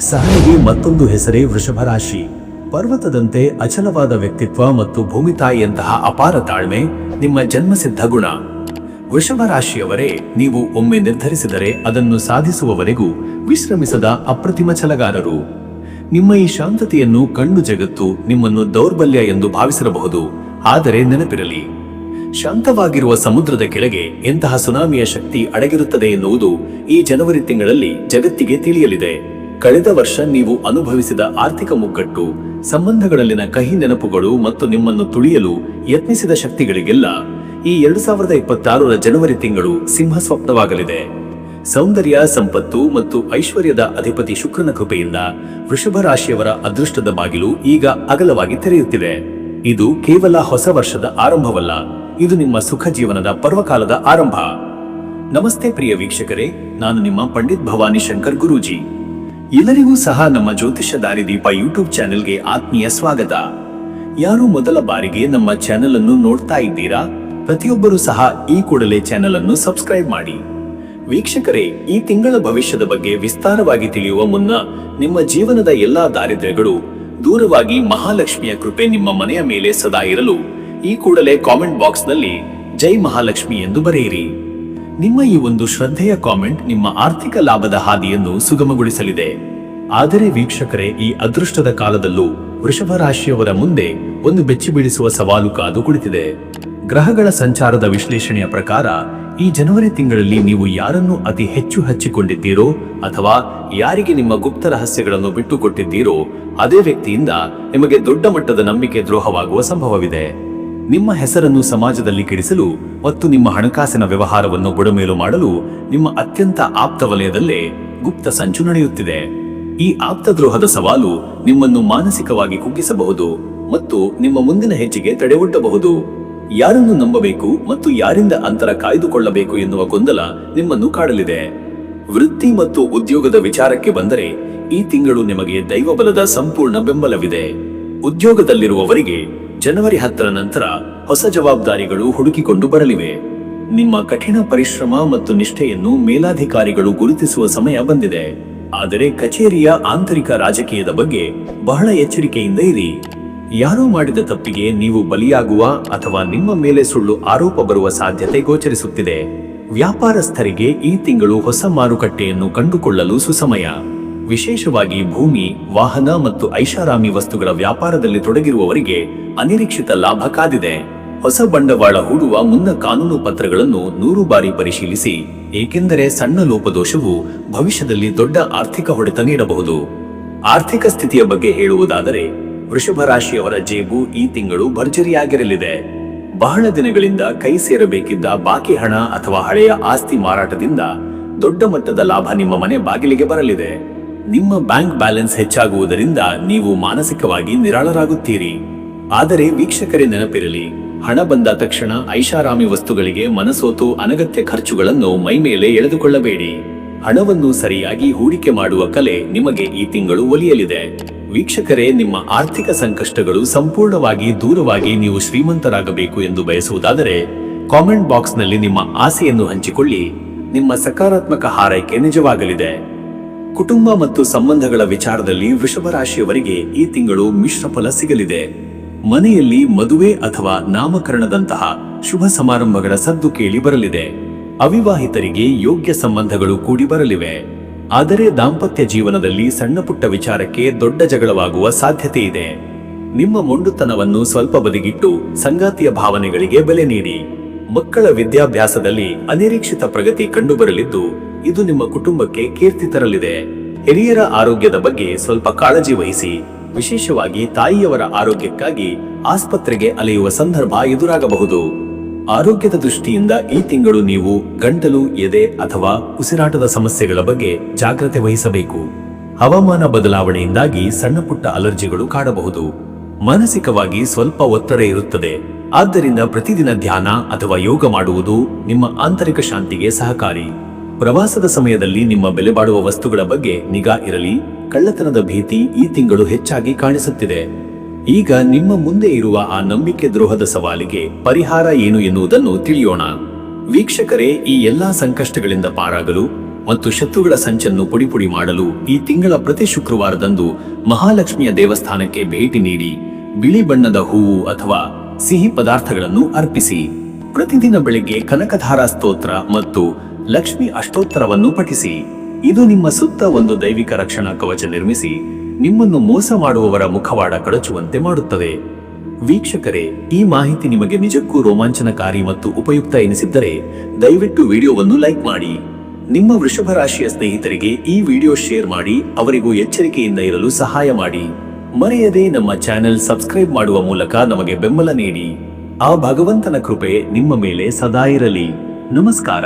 ಸಹನೆಗೆ ಮತ್ತೊಂದು ಹೆಸರೇ ವೃಷಭ ರಾಶಿ. ಪರ್ವತದಂತೆ ಅಚಲವಾದ ವ್ಯಕ್ತಿತ್ವ ಮತ್ತು ಭೂಮಿ ತಾಯಿಯಂತಹ ಅಪಾರ ತಾಳ್ಮೆ ನಿಮ್ಮ ಜನ್ಮಸಿದ್ಧ ಗುಣ. ವೃಷಭ ರಾಶಿಯವರೇ, ನೀವು ಒಮ್ಮೆ ನಿರ್ಧರಿಸಿದರೆ ಅದನ್ನು ಸಾಧಿಸುವವರೆಗೂ ವಿಶ್ರಮಿಸದ ಅಪ್ರತಿಮ ಛಲಗಾರರು. ನಿಮ್ಮ ಈ ಶಾಂತತೆಯನ್ನು ಕಣ್ಣು ಜಗತ್ತು ನಿಮ್ಮನ್ನು ದೌರ್ಬಲ್ಯ ಎಂದು ಭಾವಿಸಿರಬಹುದು, ಆದರೆ ನೆನಪಿರಲಿ. ಶಾಂತವಾಗಿರುವ ಸಮುದ್ರದ ಕೆಳಗೆ ಎಂತಹ ಸುನಾಮಿಯ ಶಕ್ತಿ ಅಡಗಿರುತ್ತದೆ ಎನ್ನುವುದು ಈ ಜನವರಿ ತಿಂಗಳಲ್ಲಿ ಜಗತ್ತಿಗೆ ತಿಳಿಯಲಿದೆ. ಕಳೆದ ವರ್ಷ ನೀವು ಅನುಭವಿಸಿದ ಆರ್ಥಿಕ ಮುಗ್ಗಟ್ಟು, ಸಂಬಂಧಗಳಲ್ಲಿನ ಕಹಿ ನೆನಪುಗಳು ಮತ್ತು ನಿಮ್ಮನ್ನು ತುಳಿಯಲು ಯತ್ನಿಸಿದ ಶಕ್ತಿಗಳಿಗೆಲ್ಲ ಈ ಎರಡು ಸಾವಿರದ ಇಪ್ಪತ್ತಾರರ ಜನವರಿ ತಿಂಗಳು ಸಿಂಹ ಸ್ವಪ್ನವಾಗಲಿದೆ ಸೌಂದರ್ಯ, ಸಂಪತ್ತು ಮತ್ತು ಐಶ್ವರ್ಯದ ಅಧಿಪತಿ ಶುಕ್ರನ ಕೃಪೆಯಿಂದ ವೃಷಭ ರಾಶಿಯವರ ಅದೃಷ್ಟದ ಬಾಗಿಲು ಈಗ ಅಗಲವಾಗಿ ತೆರೆಯುತ್ತಿದೆ. ಇದು ಕೇವಲ ಹೊಸ ವರ್ಷದ ಆರಂಭವಲ್ಲ, ಇದು ನಿಮ್ಮ ಸುಖ ಜೀವನದ ಪರ್ವಕಾಲದ ಆರಂಭ. ನಮಸ್ತೆ ಪ್ರಿಯ ವೀಕ್ಷಕರೇ, ನಾನು ನಿಮ್ಮ ಪಂಡಿತ್ ಭವಾನಿ ಶಂಕರ್ ಗುರೂಜಿ. ಎಲ್ಲರಿಗೂ ಸಹ ನಮ್ಮ ಜ್ಯೋತಿಷ ದಾರಿದೀಪ ಯೂಟ್ಯೂಬ್ ಚಾನೆಲ್ಗೆ ಆತ್ಮೀಯ ಸ್ವಾಗತ. ಯಾರು ಮೊದಲ ಬಾರಿಗೆ ನಮ್ಮ ಚಾನೆಲ್ ಅನ್ನು ನೋಡ್ತಾ ಇದ್ದೀರಾ? ಪ್ರತಿಯೊಬ್ಬರೂ ಸಹ ಈ ಕೂಡಲೇ ಚಾನೆಲ್ ಅನ್ನು ಸಬ್ಸ್ಕ್ರೈಬ್ ಮಾಡಿ. ವೀಕ್ಷಕರೇ, ಈ ತಿಂಗಳ ಭವಿಷ್ಯದ ಬಗ್ಗೆ ವಿಸ್ತಾರವಾಗಿ ತಿಳಿಯುವ ಮುನ್ನ ನಿಮ್ಮ ಜೀವನದ ಎಲ್ಲಾ ದಾರಿದ್ರ್ಯಗಳು ದೂರವಾಗಿ ಮಹಾಲಕ್ಷ್ಮಿಯ ಕೃಪೆ ನಿಮ್ಮ ಮನೆಯ ಮೇಲೆ ಸದಾ ಇರಲು ಈ ಕೂಡಲೇ ಕಾಮೆಂಟ್ ಬಾಕ್ಸ್ನಲ್ಲಿ ಜೈ ಮಹಾಲಕ್ಷ್ಮಿ ಎಂದು ಬರೆಯಿರಿ. ನಿಮ್ಮ ಈ ಒಂದು ಶ್ರದ್ಧೆಯ ಕಾಮೆಂಟ್ ನಿಮ್ಮ ಆರ್ಥಿಕ ಲಾಭದ ಹಾದಿಯನ್ನು ಸುಗಮಗೊಳಿಸಲಿದೆ. ಆದರೆ ವೀಕ್ಷಕರೇ, ಈ ಅದೃಷ್ಟದ ಕಾಲದಲ್ಲೂ ವೃಷಭ ರಾಶಿಯವರ ಮುಂದೆ ಒಂದು ಬೆಚ್ಚಿ ಬೀಳಿಸುವ ಸವಾಲು ಕಾದು ಕುಳಿತಿದೆ. ಗ್ರಹಗಳ ಸಂಚಾರದ ವಿಶ್ಲೇಷಣೆಯ ಪ್ರಕಾರ, ಈ ಜನವರಿ ತಿಂಗಳಲ್ಲಿ ನೀವು ಯಾರನ್ನು ಅತಿ ಹೆಚ್ಚು ಹಚ್ಚಿಕೊಂಡಿದ್ದೀರೋ ಅಥವಾ ಯಾರಿಗೆ ನಿಮ್ಮ ಗುಪ್ತ ರಹಸ್ಯಗಳನ್ನು ಬಿಟ್ಟುಕೊಟ್ಟಿದ್ದೀರೋ, ಅದೇ ವ್ಯಕ್ತಿಯಿಂದ ನಿಮಗೆ ದೊಡ್ಡ ಮಟ್ಟದ ನಂಬಿಕೆ ದ್ರೋಹವಾಗುವ ಸಂಭವವಿದೆ. ನಿಮ್ಮ ಹೆಸರನ್ನು ಸಮಾಜದಲ್ಲಿ ಕೆಡಿಸಲು ಮತ್ತು ನಿಮ್ಮ ಹಣಕಾಸಿನ ವ್ಯವಹಾರವನ್ನು ಬುಡಮೇಲು ಮಾಡಲು ನಿಮ್ಮ ಅತ್ಯಂತ ಆಪ್ತ ವಲಯದಲ್ಲೇ ಗುಪ್ತ ಸಂಚು ನಡೆಯುತ್ತಿದೆ. ಈ ಆಪ್ತ ದ್ರೋಹದ ಸವಾಲು ನಿಮ್ಮನ್ನು ಮಾನಸಿಕವಾಗಿ ಕುಗ್ಗಿಸಬಹುದು ಮತ್ತು ನಿಮ್ಮ ಮುಂದಿನ ಹೆಜ್ಜೆಗೆ ತಡೆವೊಡ್ಡಬಹುದು. ಯಾರನ್ನು ನಂಬಬೇಕು ಮತ್ತು ಯಾರಿಂದ ಅಂತರ ಕಾಯ್ದುಕೊಳ್ಳಬೇಕು ಎನ್ನುವ ಗೊಂದಲ ನಿಮ್ಮನ್ನು ಕಾಡಲಿದೆ. ವೃತ್ತಿ ಮತ್ತು ಉದ್ಯೋಗದ ವಿಚಾರಕ್ಕೆ ಬಂದರೆ ಈ ತಿಂಗಳು ನಿಮಗೆ ದೈವಬಲದ ಸಂಪೂರ್ಣ ಬೆಂಬಲವಿದೆ. ಉದ್ಯೋಗದಲ್ಲಿರುವವರಿಗೆ ಜನವರಿ ಹತ್ತರ ನಂತರ ಹೊಸ ಜವಾಬ್ದಾರಿಗಳು ಹುಡುಕಿಕೊಂಡು ಬರಲಿವೆ. ನಿಮ್ಮ ಕಠಿಣ ಪರಿಶ್ರಮ ಮತ್ತು ನಿಷ್ಠೆಯನ್ನು ಮೇಲಾಧಿಕಾರಿಗಳು ಗುರುತಿಸುವ ಸಮಯ ಬಂದಿದೆ. ಆದರೆ ಕಚೇರಿಯ ಆಂತರಿಕ ರಾಜಕೀಯದ ಬಗ್ಗೆ ಬಹಳ ಎಚ್ಚರಿಕೆಯಿಂದ ಇರಿ. ಯಾರೋ ಮಾಡಿದ ತಪ್ಪಿಗೆ ನೀವು ಬಲಿಯಾಗುವ ಅಥವಾ ನಿಮ್ಮ ಮೇಲೆ ಸುಳ್ಳು ಆರೋಪ ಬರುವ ಸಾಧ್ಯತೆ ಗೋಚರಿಸುತ್ತಿದೆ. ವ್ಯಾಪಾರಸ್ಥರಿಗೆ ಈ ತಿಂಗಳು ಹೊಸ ಮಾರುಕಟ್ಟೆಯನ್ನು ಕಂಡುಕೊಳ್ಳಲು ಸುಸಮಯ. ವಿಶೇಷವಾಗಿ ಭೂಮಿ, ವಾಹನ ಮತ್ತು ಐಷಾರಾಮಿ ವಸ್ತುಗಳ ವ್ಯಾಪಾರದಲ್ಲಿ ತೊಡಗಿರುವವರಿಗೆ ಅನಿರೀಕ್ಷಿತ ಲಾಭ ಕಾದಿದೆ. ಹೊಸ ಬಂಡವಾಳ ಹೂಡುವ ಮುನ್ನ ಕಾನೂನು ಪತ್ರಗಳನ್ನು ನೂರು ಬಾರಿ ಪರಿಶೀಲಿಸಿ, ಏಕೆಂದರೆ ಸಣ್ಣ ಲೋಪದೋಷವು ಭವಿಷ್ಯದಲ್ಲಿ ದೊಡ್ಡ ಆರ್ಥಿಕ ಹೊಡೆತ ನೀಡಬಹುದು. ಆರ್ಥಿಕ ಸ್ಥಿತಿಯ ಬಗ್ಗೆ ಹೇಳುವುದಾದರೆ, ವೃಷಭ ರಾಶಿಯವರ ಜೇಬು ಈ ತಿಂಗಳು ಭರ್ಜರಿಯಾಗಿರಲಿದೆ. ಬಹಳ ದಿನಗಳಿಂದ ಕೈ ಸೇರಬೇಕಿದ್ದ ಬಾಕಿ ಹಣ ಅಥವಾ ಹಳೆಯ ಆಸ್ತಿ ಮಾರಾಟದಿಂದ ದೊಡ್ಡ ಮಟ್ಟದ ಲಾಭ ನಿಮ್ಮ ಮನೆ ಬಾಗಿಲಿಗೆ ಬರಲಿದೆ. ನಿಮ್ಮ ಬ್ಯಾಂಕ್ ಬ್ಯಾಲೆನ್ಸ್ ಹೆಚ್ಚಾಗುವುದರಿಂದ ನೀವು ಮಾನಸಿಕವಾಗಿ ನಿರಾಳರಾಗುತ್ತೀರಿ. ಆದರೆ ವೀಕ್ಷಕರೇ ನೆನಪಿರಲಿ, ಹಣ ಬಂದ ತಕ್ಷಣ ಐಷಾರಾಮಿ ವಸ್ತುಗಳಿಗೆ ಮನಸೋತು ಅನಗತ್ಯ ಖರ್ಚುಗಳನ್ನು ಮೈಮೇಲೆ ಎಳೆದುಕೊಳ್ಳಬೇಡಿ. ಹಣವನ್ನು ಸರಿಯಾಗಿ ಹೂಡಿಕೆ ಮಾಡುವ ಕಲೆ ನಿಮಗೆ ಈ ತಿಂಗಳು ಒಲಿಯಲಿದೆ. ವೀಕ್ಷಕರೇ, ನಿಮ್ಮ ಆರ್ಥಿಕ ಸಂಕಷ್ಟಗಳು ಸಂಪೂರ್ಣವಾಗಿ ದೂರವಾಗಿ ನೀವು ಶ್ರೀಮಂತರಾಗಬೇಕು ಎಂದು ಬಯಸುವುದಾದರೆ, ಕಾಮೆಂಟ್ ಬಾಕ್ಸ್ನಲ್ಲಿ ನಿಮ್ಮ ಆಸೆಯನ್ನು ಹಂಚಿಕೊಳ್ಳಿ. ನಿಮ್ಮ ಸಕಾರಾತ್ಮಕ ಹಾರೈಕೆ ನಿಜವಾಗಲಿದೆ. ಕುಟುಂಬ ಮತ್ತು ಸಂಬಂಧಗಳ ವಿಚಾರದಲ್ಲಿ ವೃಷಭ ರಾಶಿಯವರಿಗೆ ಈ ತಿಂಗಳು ಮಿಶ್ರ ಫಲ ಸಿಗಲಿದೆ. ಮನೆಯಲ್ಲಿ ಮದುವೆ ಅಥವಾ ನಾಮಕರಣದಂತಹ ಶುಭ ಸಮಾರಂಭಗಳ ಸದ್ದು ಕೇಳಿ ಬರಲಿದೆ. ಅವಿವಾಹಿತರಿಗೆ ಯೋಗ್ಯ ಸಂಬಂಧಗಳು ಕೂಡಿ ಬರಲಿವೆ. ಆದರೆ ದಾಂಪತ್ಯ ಜೀವನದಲ್ಲಿ ಸಣ್ಣ ಪುಟ್ಟ ವಿಚಾರಕ್ಕೆ ದೊಡ್ಡ ಜಗಳವಾಗುವ ಸಾಧ್ಯತೆ ಇದೆ. ನಿಮ್ಮ ಮೊಂಡುತನವನ್ನು ಸ್ವಲ್ಪ ಬದಿಗಿಟ್ಟು ಸಂಗಾತಿಯ ಭಾವನೆಗಳಿಗೆ ಬೆಲೆ ನೀಡಿ. ಮಕ್ಕಳ ವಿದ್ಯಾಭ್ಯಾಸದಲ್ಲಿ ಅನಿರೀಕ್ಷಿತ ಪ್ರಗತಿ ಕಂಡುಬರಲಿದ್ದು ಇದು ನಿಮ್ಮ ಕುಟುಂಬಕ್ಕೆ ಕೀರ್ತಿ ತರಲಿದೆ. ಹಿರಿಯರ ಆರೋಗ್ಯದ ಬಗ್ಗೆ ಸ್ವಲ್ಪ ಕಾಳಜಿ ವಹಿಸಿ. ವಿಶೇಷವಾಗಿ ತಾಯಿಯವರ ಆರೋಗ್ಯಕ್ಕಾಗಿ ಆಸ್ಪತ್ರೆಗೆ ಅಲೆಯುವ ಸಂದರ್ಭ ಎದುರಾಗಬಹುದು. ಆರೋಗ್ಯದ ದೃಷ್ಟಿಯಿಂದ ಈ ತಿಂಗಳು ನೀವು ಗಂಟಲು, ಎದೆ ಅಥವಾ ಉಸಿರಾಟದ ಸಮಸ್ಯೆಗಳ ಬಗ್ಗೆ ಜಾಗ್ರತೆ ವಹಿಸಬೇಕು. ಹವಾಮಾನ ಬದಲಾವಣೆಯಿಂದಾಗಿ ಸಣ್ಣಪುಟ್ಟ ಅಲರ್ಜಿಗಳು ಕಾಡಬಹುದು. ಮಾನಸಿಕವಾಗಿ ಸ್ವಲ್ಪ ಒತ್ತಡ ಇರುತ್ತದೆ. ಆದ್ದರಿಂದ ಪ್ರತಿದಿನ ಧ್ಯಾನ ಅಥವಾ ಯೋಗ ಮಾಡುವುದು ನಿಮ್ಮ ಆಂತರಿಕ ಶಾಂತಿಗೆ ಸಹಕಾರಿ. ಪ್ರವಾಸದ ಸಮಯದಲ್ಲಿ ನಿಮ್ಮ ಬೆಲೆ ಬಾಳುವ ವಸ್ತುಗಳ ಬಗ್ಗೆ ನಿಗಾ ಇರಲಿ, ಕಳ್ಳತನದ ಭೀತಿ ಈ ತಿಂಗಳು ಹೆಚ್ಚಾಗಿ ಕಾಣಿಸುತ್ತಿದೆ. ಈಗ ನಿಮ್ಮ ಮುಂದೆ ಇರುವ ಆ ನಂಬಿಕೆ ದ್ರೋಹದ ಸವಾಲಿಗೆ ಪರಿಹಾರ ಏನು ಎನ್ನುವುದನ್ನು ತಿಳಿಯೋಣ. ವೀಕ್ಷಕರೇ, ಈ ಎಲ್ಲಾ ಸಂಕಷ್ಟಗಳಿಂದ ಪಾರಾಗಲು ಮತ್ತು ಶತ್ರುಗಳ ಸಂಚನ್ನು ಪುಡಿಪುಡಿ ಮಾಡಲು ಈ ತಿಂಗಳ ಪ್ರತಿ ಶುಕ್ರವಾರದಂದು ಮಹಾಲಕ್ಷ್ಮಿಯ ದೇವಸ್ಥಾನಕ್ಕೆ ಭೇಟಿ ನೀಡಿ, ಬಿಳಿ ಬಣ್ಣದ ಹೂವು ಅಥವಾ ಸಿಹಿ ಪದಾರ್ಥಗಳನ್ನು ಅರ್ಪಿಸಿ. ಪ್ರತಿದಿನ ಬೆಳಿಗ್ಗೆ ಕನಕಧಾರಾ ಸ್ತೋತ್ರ ಮತ್ತು ಲಕ್ಷ್ಮಿ ಅಷ್ಟೋತ್ತರವನ್ನು ಪಠಿಸಿ. ಇದು ನಿಮ್ಮ ಸುತ್ತ ಒಂದು ದೈವಿಕ ರಕ್ಷಣಾ ಕವಚ ನಿರ್ಮಿಸಿ ನಿಮ್ಮನ್ನು ಮೋಸ ಮಾಡುವವರ ಮುಖವಾಡ ಕಳಚುವಂತೆ ಮಾಡುತ್ತದೆ. ವೀಕ್ಷಕರೇ, ಈ ಮಾಹಿತಿ ನಿಮಗೆ ನಿಜಕ್ಕೂ ರೋಮಾಂಚನಕಾರಿ ಮತ್ತು ಉಪಯುಕ್ತ ಎನಿಸಿದ್ದರೆ ದಯವಿಟ್ಟು ವಿಡಿಯೋವನ್ನು ಲೈಕ್ ಮಾಡಿ. ನಿಮ್ಮ ವೃಷಭ ರಾಶಿಯ ಸ್ನೇಹಿತರಿಗೆ ಈ ವಿಡಿಯೋ ಶೇರ್ ಮಾಡಿ, ಅವರಿಗೂ ಎಚ್ಚರಿಕೆಯಿಂದ ಇರಲು ಸಹಾಯ ಮಾಡಿ. ಮರೆಯದೆ ನಮ್ಮ ಚಾನೆಲ್ ಸಬ್ಸ್ಕ್ರೈಬ್ ಮಾಡುವ ಮೂಲಕ ನಮಗೆ ಬೆಂಬಲ ನೀಡಿ. ಆ ಭಗವಂತನ ಕೃಪೆ ನಿಮ್ಮ ಮೇಲೆ ಸದಾ ಇರಲಿ. ನಮಸ್ಕಾರ.